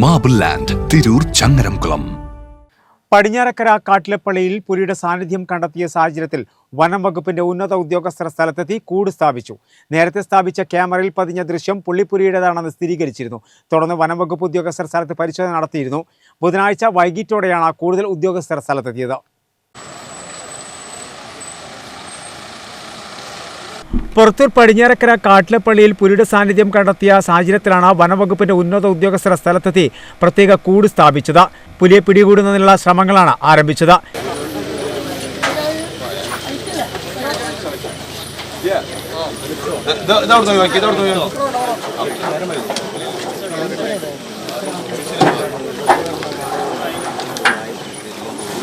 Marble land Tirur Changaramkulam Padinjarakkara കാട്ടിലപ്പള്ളിയിൽ പുലിയുടെ സാന്നിധ്യം കണ്ടെത്തിയ സാഹചര്യത്തിൽ വനം വകുപ്പിന്റെ ഉന്നത ഉദ്യോഗസ്ഥർ സ്ഥലത്തെത്തി കൂട് സ്ഥാപിച്ചു. നേരത്തെ സ്ഥാപിച്ച ക്യാമറയിൽ പതിഞ്ഞ ദൃശ്യം പുള്ളിപ്പുലിയുടേതാണെന്ന് സ്ഥിരീകരിച്ചിരുന്നു. തുടർന്ന് വനം വകുപ്പ് ഉദ്യോഗസ്ഥർ സ്ഥലത്ത് പരിശോധന നടത്തിയിരുന്നു. ബുധനാഴ്ച വൈകിട്ടോടെയാണ് കൂടുതൽ ഉദ്യോഗസ്ഥർ സ്ഥലത്തെത്തിയത്. പുറത്തൂർ പടിഞ്ഞാറക്കര കാട്ടിലപ്പള്ളിയിൽ പുലിയുടെ സാന്നിധ്യം കണ്ടെത്തിയ സാഹചര്യത്തിലാണ് വനവകുപ്പിന്റെ ഉന്നത ഉദ്യോഗസ്ഥരെ സ്ഥലത്തെത്തി പ്രത്യേക കൂട് സ്ഥാപിച്ചത്. പുലിയെ പിടികൂടുന്നതിനുള്ള ശ്രമങ്ങളാണ് ആരംഭിച്ചത്.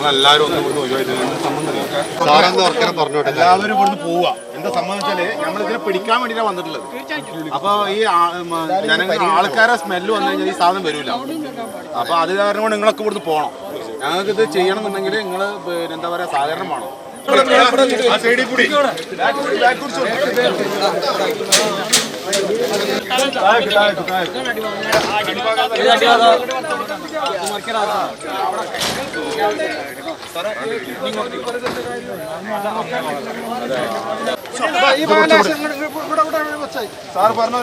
എല്ലാവരും ഒന്നും ഇവിടുന്ന് ഒഴിവായിട്ട് എല്ലാവരും കൊണ്ട് പോവുക. എന്താ സംബന്ധിച്ചാൽ നമ്മൾ ഇതിനെ പിടിക്കാൻ വേണ്ടിയിട്ടാണ് വന്നിട്ടുള്ളത്. അപ്പൊ ഈ ജനങ്ങൾ ആൾക്കാരെ സ്മെല്ല് വന്നു കഴിഞ്ഞാൽ ഈ സാധനം വരില്ല അപ്പൊ അത് കാരണം കൊണ്ട് നിങ്ങളൊക്കെ ഇവിടുന്ന് പോകണം ഞങ്ങൾക്ക് ഇത് ചെയ്യണം എന്നുണ്ടെങ്കിൽ നിങ്ങൾ എന്താ പറയാ സഹകരണം വേണം. കൂടി. സാർ പറഞ്ഞു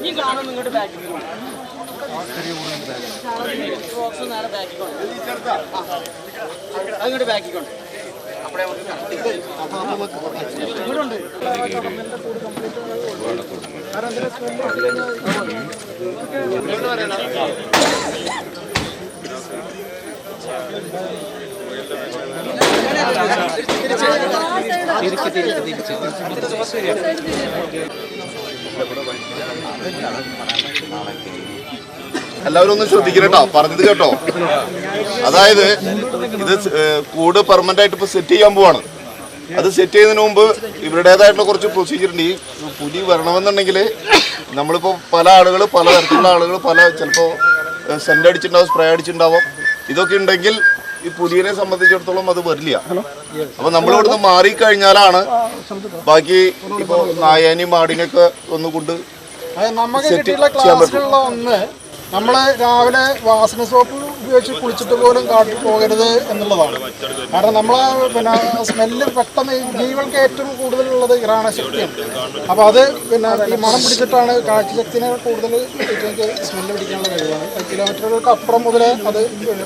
ഈ കാണും ഇങ്ങോട്ട് ബാക്കിൽ ബോക്സ് നേരെ ബാക്കിൽ അങ്ങോട്ട് ബാക്കിൽ കൊണ്ട് എല്ലാവരും ഒന്ന് ശ്രദ്ധിക്കണട്ടോ. പറഞ്ഞത് കേട്ടോ. അതായത് ഇത് കൂട് പെർമനന്റ് ആയിട്ട് ഇപ്പൊ സെറ്റ് ചെയ്യാൻ പോവാണ്. അത് സെറ്റ് ചെയ്യുന്നതിന് മുമ്പ് ഇവരുടേതായിട്ടുള്ള കുറച്ച് പ്രൊസീജിയർ ഉണ്ട്. ഈ പുലി വരണമെന്നുണ്ടെങ്കിൽ നമ്മളിപ്പോൾ പല ആളുകൾ പല തരത്തിലുള്ള ആളുകൾ പല ചിലപ്പോൾ സെന്റ് അടിച്ചിട്ടുണ്ടാവും സ്പ്രേ അടിച്ചിട്ടുണ്ടാവും. ഇതൊക്കെ ഉണ്ടെങ്കിൽ ഈ പുലിയെ സംബന്ധിച്ചിടത്തോളം അത് വരില്ല. അപ്പൊ നമ്മളിവിടുന്ന് മാറിക്കഴിഞ്ഞാലാണ് ബാക്കി ഇപ്പോൾ നായാനെയും മാടിനൊക്കെ ഒന്നുകൊണ്ട് നമുക്ക് കിട്ടിയിട്ടുള്ള. ക്ലാസ്സിലുള്ള ഒന്ന് നമ്മൾ രാവിലെ വാസന സോപ്പ് ഉപയോഗിച്ച് കുളിച്ചിട്ട് പോലും കാട്ടിൽ പോകരുത് എന്നുള്ളതാണ്. കാരണം നമ്മൾ പിന്നെ സ്മെല്ല് പെട്ടെന്ന് ജീവികൾക്ക് ഏറ്റവും കൂടുതലുള്ളത് ഘ്രാണശക്തിയാണ് അപ്പോൾ അത് പിന്നെ ഈ മണം പിടിച്ചിട്ടാണ് കാഴ്ചശക്തിനെ കൂടുതൽ സ്മെല്ല് പിടിക്കാനുള്ള കഴിവാണ്. കിലോമീറ്ററുകൾക്ക് അപ്പുറം മുതലേ അത്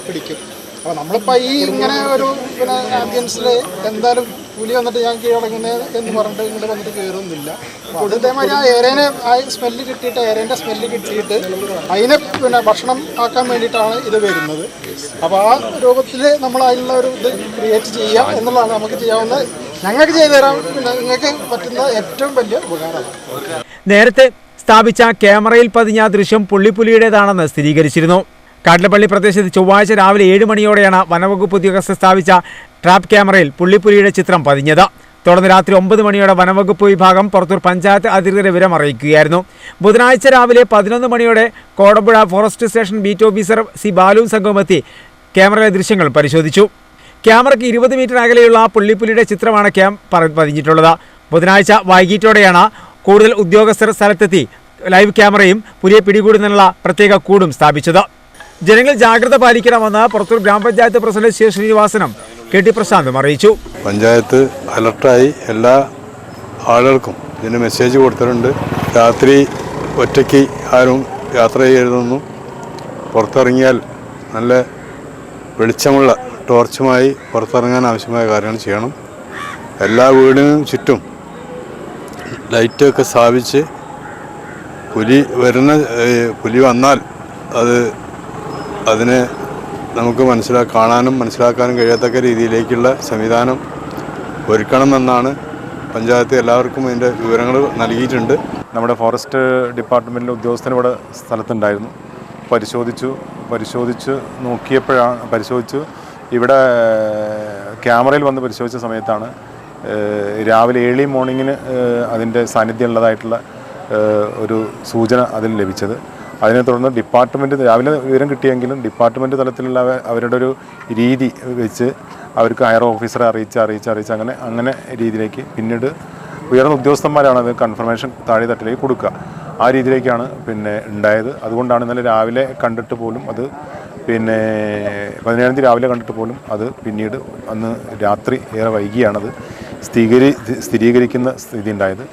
പിടിക്കും. അപ്പോൾ നമ്മളിപ്പോൾ ഈ ഇങ്ങനെ ഒരു പിന്നെ ആംബിയൻസിൽ എന്തായാലും പുലി വന്നിട്ട് ഞാൻ കീഴടങ്ങുന്നത് എന്ന് പറഞ്ഞിട്ട് ഇങ്ങോട്ട് വന്നിട്ട് കയറുന്നില്ല. അപ്പോൾ ഇതേമാതിരി ആ ഏരേനെ ആ സ്മെല്ല് കിട്ടിയിട്ട് ഏരേന്റെ സ്മെല്ല് കിട്ടിയിട്ട് അതിനെ പിന്നെ ഭക്ഷണം ആക്കാൻ വേണ്ടിയിട്ടാണ് ഇത് വരുന്നത്. അപ്പോൾ ആ രൂപത്തിൽ നമ്മൾ അതിനുള്ള ഒരു ഇത് ക്രിയേറ്റ് ചെയ്യുക എന്നുള്ളതാണ് നമുക്ക് ചെയ്യാവുന്നത് ഞങ്ങൾക്ക് ചെയ്തു തരാൻ പിന്നെ നിങ്ങൾക്ക് പറ്റുന്ന ഏറ്റവും വലിയ ഉപകാരമാണ്. നേരത്തെ സ്ഥാപിച്ച ക്യാമറയിൽ പതിഞ്ഞ ദൃശ്യം പുള്ളിപ്പുലിയുടേതാണെന്ന് സ്ഥിരീകരിച്ചിരുന്നു. കാട്ടിലപ്പള്ളി പ്രദേശത്ത് ചൊവ്വാഴ്ച രാവിലെ ഏഴ് മണിയോടെയാണ് വനവകുപ്പ് ഉദ്യോഗസ്ഥർ സ്ഥാപിച്ച ട്രാപ്പ് ക്യാമറയിൽ പുള്ളിപ്പുലിയുടെ ചിത്രം പതിഞ്ഞത്. തുടർന്ന് രാത്രി ഒമ്പത് മണിയോടെ വനംവകുപ്പ് വിഭാഗം പുറത്തൂർ പഞ്ചായത്ത് അധികൃതരെ വിവരം അറിയിക്കുകയായിരുന്നു. ബുധനാഴ്ച രാവിലെ പതിനൊന്ന് മണിയോടെ Kodampuzha forest station beat officer C Balu സംഘമെത്തി ക്യാമറയിലെ ദൃശ്യങ്ങൾ പരിശോധിച്ചു. ക്യാമറയ്ക്ക് ഇരുപത് മീറ്റർ അകലെയുള്ള പുള്ളിപ്പുലിയുടെ ചിത്രമാണ് ക്യാം പതിഞ്ഞിട്ടുള്ളത്. ബുധനാഴ്ച വൈകിട്ടോടെയാണ് കൂടുതൽ ഉദ്യോഗസ്ഥർ സ്ഥലത്തെത്തി ലൈവ് ക്യാമറയും പുലിയെ പിടികൂടുന്നതിനുള്ള പ്രത്യേക കൂടും സ്ഥാപിച്ചത്. ജനങ്ങൾ ജാഗ്രത പാലിക്കണമെന്ന് പുറത്തൂർ ഗ്രാമപഞ്ചായത്ത് പ്രസിഡന്റ് ശ്രീ ശ്രീനിവാസനും കെ ടി പ്രശാന്തും അറിയിച്ചു. പഞ്ചായത്ത് അലർട്ടായി എല്ലാ ആളുകൾക്കും ഇതിന് മെസ്സേജ് കൊടുത്തിട്ടുണ്ട്. രാത്രി ഒറ്റയ്ക്ക് ആരും യാത്ര ചെയ്യരുതെന്നും പുറത്തിറങ്ങിയാൽ നല്ല വെളിച്ചമുള്ള ടോർച്ചുമായി പുറത്തിറങ്ങാൻ ആവശ്യമായ കാര്യങ്ങൾ ചെയ്യണം. എല്ലാ വീടിനും ചുറ്റും ലൈറ്റൊക്കെ സ്ഥാപിച്ച് പുലി വരുന്ന പുലി വന്നാൽ അത് അതിനെ നമുക്ക് മനസ്സിലാ കാണാനും മനസ്സിലാക്കാനും കഴിയാത്തക്ക രീതിയിലേക്കുള്ള സംവിധാനം ഒരുക്കണമെന്നാണ് പഞ്ചായത്ത് എല്ലാവർക്കും അതിന്റെ വിവരങ്ങൾ നൽകിയിട്ടുണ്ട്. നമ്മുടെ ഫോറസ്റ്റ് ഡിപ്പാർട്ട്മെന്റിലെ ഉദ്യോഗസ്ഥൻ ഇവിടെ സ്ഥലത്തുണ്ടായിരുന്നു. പരിശോധിച്ചു പരിശോധിച്ച് നോക്കിയപ്പോഴാണ് പരിശോധിച്ചു. ഇവിടെ ക്യാമറയിൽ വന്ന് പരിശോധിച്ച സമയത്താണ് രാവിലെ മോർണിംഗിന് ഏഹ്, അതിന്റെ സാന്നിധ്യം ഉള്ളതായിട്ടുള്ള ഒരു സൂചന അതിൽ ലഭിച്ചത്. അതിനെ തുടർന്ന് ഡിപ്പാർട്ട്മെന്റ് രാവിലെ വിവരം കിട്ടിയെങ്കിലും ഡിപ്പാർട്ട്മെന്റ് തലത്തിലുള്ള അവരുടെ ഒരു രീതി വെച്ച് അവർക്ക് ഹയർ ഓഫീസറെ അറിയിച്ച് അറിയിച്ച് അറിയിച്ച് അങ്ങനെ അങ്ങനെ രീതിയിലേക്ക് പിന്നീട് ഉയർന്ന ഉദ്യോഗസ്ഥന്മാരാണ് അത് കൺഫർമേഷൻ താഴെ തട്ടിലേക്ക് കൊടുക്കുക. ആ രീതിയിലേക്കാണ് പിന്നെ ഉണ്ടായത്. അതുകൊണ്ടാണ് ഇന്നലെ രാവിലെ കണ്ടിട്ട് പോലും അത് പിന്നെ പതിനേഴാം തീയതി രാവിലെ കണ്ടിട്ട് പോലും അത് പിന്നീട് അന്ന് രാത്രി ഏറെ വൈകിയാണത് സ്ഥിരീകരി സ്ഥിരീകരിക്കുന്ന സ്ഥിതി ഉണ്ടായത്.